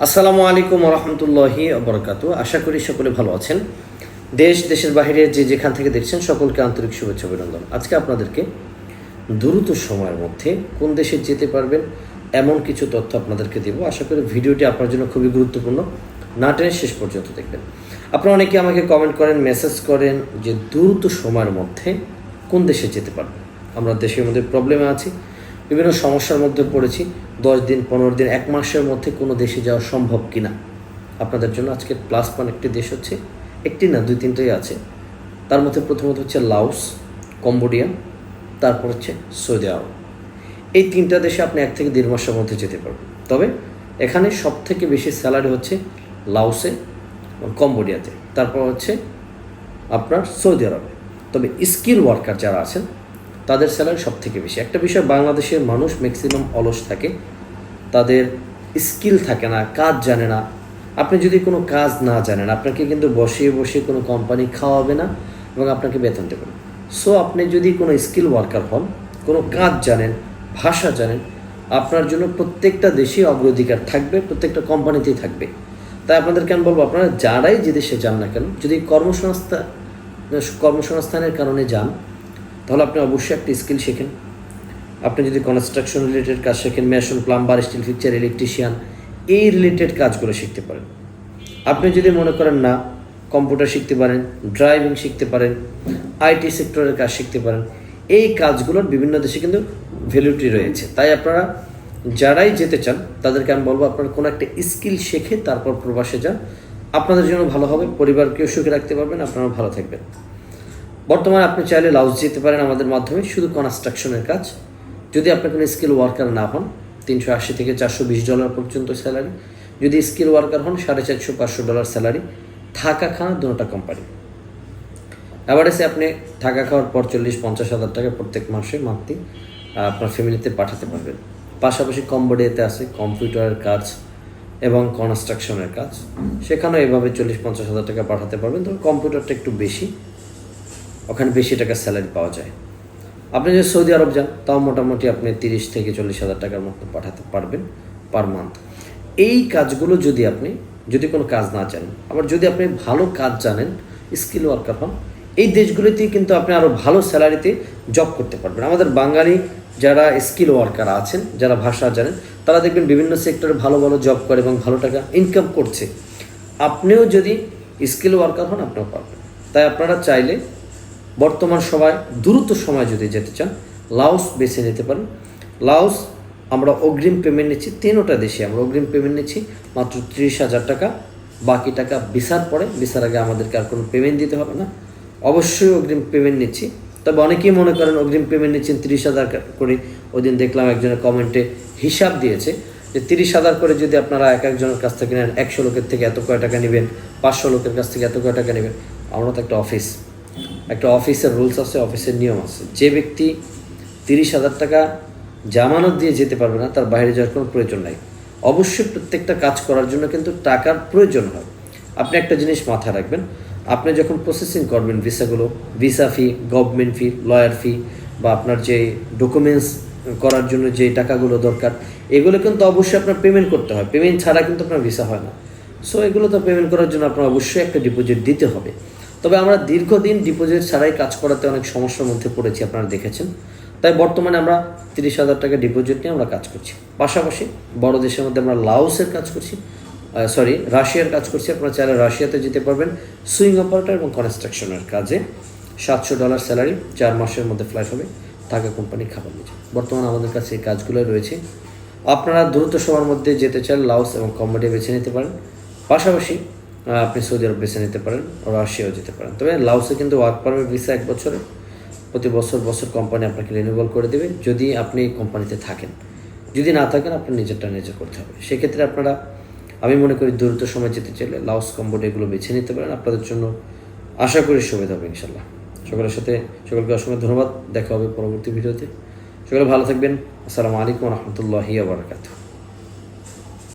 আসসালামু আলাইকুম রহমতুল্লাহি বরকাতু আশা করি সকলে ভালো আছেন। দেশ, দেশের বাইরে যে যেখান থেকে দেখছেন সকলকে আন্তরিক শুভেচ্ছা অভিনন্দন। আজকে আপনাদেরকে দ্রুত সময়ের মধ্যে কোন দেশে যেতে পারবেন, এমন কিছু তথ্য আপনাদেরকে দেব। আশা করি ভিডিওটি আপনার জন্য খুবই গুরুত্বপূর্ণ। না টেনে শেষ পর্যন্ত দেখবেন। আপনারা অনেকে আমাকে কমেন্ট করেন মেসেজ করেন যে দ্রুত সময়ের মধ্যে কোন দেশে যেতে পারবেন। আমরা দেশের মধ্যে প্রবলেমে আছি। বিভিন্ন সমস্যার মধ্যে পড়েছি। দশ দিন, পনেরো দিন, এক মাসের মধ্যে কোনো দেশে যাওয়া সম্ভব কি না আপনাদের জন্য আজকে প্লাস পয়েন্ট একটি দেশ হচ্ছে, একটি না, দুই তিনটেই আছে। তার মধ্যে প্রথমত হচ্ছে লাউস কম্বোডিয়া, তারপর হচ্ছে সৌদি আরব। এই তিনটা দেশে আপনি এক থেকে দেড় মাসের মধ্যে যেতে পারবেন। তবে এখানে সব থেকে বেশি স্যালারি হচ্ছে লাউসে কম্বোডিয়াতে। তারপর হচ্ছে আপনার সৌদি আরবে। তবে স্কিল ওয়ার্কার যারা আছেন তাদের স্যালারি সব থেকে বেশি। একটা বিষয়, বাংলাদেশের মানুষ ম্যাক্সিমাম অলস থাকে, তাদের স্কিল থাকে না, কাজ জানে না। আপনি যদি কোনো কাজ না জানেন, আপনাকে কিন্তু বসিয়ে বসিয়ে কোনো কোম্পানি খাওয়াবে না এবং আপনাকে বেতন দেবে না। সো আপনি যদি কোনো স্কিল ওয়ার্কার হন, কোনো কাজ জানেন, ভাষা জানেন, আপনার জন্য প্রত্যেকটা দেশে অগ্রাধিকার থাকবে, প্রত্যেকটা কোম্পানিতেই থাকবে। তাই আপনাদের কেন বলব, আপনারা যারাই যে দেশে যান না কেন, যদি কর্মসংস্থান কর্মসংস্থানের কারণে যান তাহলে আপনি অবশ্যই একটা স্কিল শেখেন। আপনি যদি কনস্ট্রাকশন রিলেটেড কাজ শেখেন, mason plumber steel fixture electrician এই রিলেটেড কাজগুলো শিখতে পারেন। আপনি যদি মনে করেন না কম্পিউটার শিখতে পারেন ড্রাইভিং শিখতে পারেন আইটি সেক্টরের কাজ শিখতে পারেন, এই কাজগুলোর বিভিন্ন দেশে কিন্তু ভ্যালুটি রয়েছে। তাই আপনারা যারাই যেতে চান, তাদেরকে আমি বলব আপনারা কোনো একটা স্কিল শেখে, তারপর প্রবাসে যান। আপনাদের জন্য ভালো হবে, পরিবারকেও সুখে রাখতে পারবেন আপনারা ভালো থাকবেন। বর্তমানে আপনি চাইলে লাউজ যেতে পারেন আমাদের মাধ্যমে, শুধু কনস্ট্রাকশনের কাজ। যদি আপনি কোনো স্কিল ওয়ার্কার না হন, তিনশো আশি থেকে চারশো বিশ ডলার পর্যন্ত স্যালারি যদি স্কিল ওয়ার্কার হন, সাড়ে চারশো, পাঁচশো ডলার স্যালারি থাকা খাওয়া দুটা কোম্পানি অ্যাভারেজে আপনি থাকা খাওয়ার পর চল্লিশ, পঞ্চাশ হাজার টাকা প্রত্যেক মাসে মান্থলি আপনার ফ্যামিলিতে পাঠাতে পারবেন। পাশাপাশি কম্বোডিয়াতে আছে কম্পিউটারের কাজ এবং কনস্ট্রাকশনের কাজ। সেখানেও এভাবে চল্লিশ, পঞ্চাশ হাজার টাকা পাঠাতে পারবেন। তবে কম্পিউটারটা একটু বেশি। ওখানে বেশি টাকার স্যালারি পাওয়া যায়। আপনি যদি সৌদি আরব যান, তাও মোটামুটি আপনি তিরিশ থেকে চল্লিশ হাজার টাকার মতো পাঠাতে পারবেন পার মান্থ এই কাজগুলো যদি আপনি, যদি কোনো কাজ না জানেন, আবার যদি আপনি ভালো কাজ জানেন স্কিল ওয়ার্কার হন, এই দেশগুলিতেই কিন্তু আপনি আরও ভালো স্যালারিতে জব করতে পারবেন। আমাদের বাঙালি যারা স্কিল ওয়ার্কার আছেন, যারা ভাষা জানেন, তারা দেখবেন বিভিন্ন সেক্টরে ভালো ভালো জব করে এবং ভালো টাকা ইনকাম করছে। আপনিও যদি স্কিল ওয়ার্কার হন, আপনিও পারবেন। তাই আপনারা চাইলে বর্তমান সময়, দ্রুত সময় যদি যেতে চান, লাওস বেছে নিতে পারেন। লাওস, আমরা অগ্রিম পেমেন্ট নিচ্ছি তিনোটা দেশে আমরা অগ্রিম পেমেন্ট নিচ্ছি, মাত্র ত্রিশ হাজার টাকা। বাকি টাকা ভিসার পরে ভিসার আগে আমাদেরকে আর কোনো পেমেন্ট দিতে হবে না। অবশ্যই অগ্রিম পেমেন্ট নিচ্ছি। তবে অনেকেই মনে করেন অগ্রিম পেমেন্ট নিচ্ছেন তিরিশ হাজার করে। ওই দিন দেখলাম একজনের কমেন্টে হিসাব দিয়েছে যে তিরিশ হাজার করে যদি আপনারা এক একজনের কাছ থেকে নেন, একশো লোকের থেকে এত কয় টাকা নেবেন, পাঁচশো লোকের কাছ থেকে এত কয় টাকা নেবেন? আমরা তো একটা অফিস একটা অফিসের রুলস আছে, অফিসের নিয়ম আছে। যে ব্যক্তি তিরিশ হাজার টাকা জামানত দিয়ে যেতে পারবে না, তার বাইরে যাওয়ার কোনো প্রয়োজন নাই। অবশ্যই প্রত্যেকটা কাজ করার জন্য কিন্তু টাকার প্রয়োজন হয়। আপনি একটা জিনিস মাথায় রাখবেন, আপনি যখন প্রসেসিং করবেন ভিসাগুলো visa fee government fee lawyer fee বা আপনার যে ডকুমেন্টস করার জন্য যে টাকাগুলো দরকার, এগুলো কিন্তু অবশ্যই আপনার পেমেন্ট করতে হয়। পেমেন্ট ছাড়া কিন্তু আপনার ভিসা হয় না। সো এগুলো তো পেমেন্ট করার জন্য আপনার অবশ্যই একটা ডিপোজিট দিতে হবে। তবে আমরা দীর্ঘদিন ডিপোজিট ছাড়াই কাজ করাতে অনেক সমস্যার মধ্যে পড়েছি, আপনারা দেখেছেন। তাই বর্তমানে আমরা তিরিশ হাজার টাকা ডিপোজিট নিয়ে আমরা কাজ করছি। পাশাপাশি বড় দেশের মধ্যে আমরা লাওসের কাজ করছি সরি রাশিয়ার কাজ করছি। আপনারা চাইলে রাশিয়াতে যেতে পারবেন। সুইং অপারেটর এবং কনস্ট্রাকশনের কাজে সাতশো ডলার স্যালারি চার মাসের মধ্যে ফ্লাইট হবে টাকা কোম্পানি খাবার নিচ্ছে। বর্তমানে আমাদের কাছে এই কাজগুলো রয়েছে। আপনারা দ্রুত সময়ের মধ্যে যেতে চান, লাওস এবং কম্বোডিয়া বেছে নিতে পারেন। পাশাপাশি আপনি সৌদি আরব বেছে নিতে পারেন, রাশিয়াও যেতে পারেন। তবে লাউসে কিন্তু ওয়ার্ক পারমিট ভিসা এক বছরে। প্রতি বছর বছর কোম্পানি আপনাকে রিনিউয়াল করে দেবে, যদি আপনি কোম্পানিতে থাকেন। যদি না থাকেন, আপনার নিজেরটা নিজে করতে হবে। সেক্ষেত্রে আপনারা, আমি মনে করি দ্রুত সময় যেতে চাইলে লাউস কম্বোডিয়া এগুলো বেছে নিতে পারেন। আপনাদের জন্য আশা করি সুবিধা হবে ইনশাল্লাহ সকলের সাথে, সকলকে অসংখ্য ধন্যবাদ। দেখা হবে পরবর্তী ভিডিওতে। সকলে ভালো থাকবেন। আসসালামু আলাইকুম রহমতুল্লাহি আবরকাত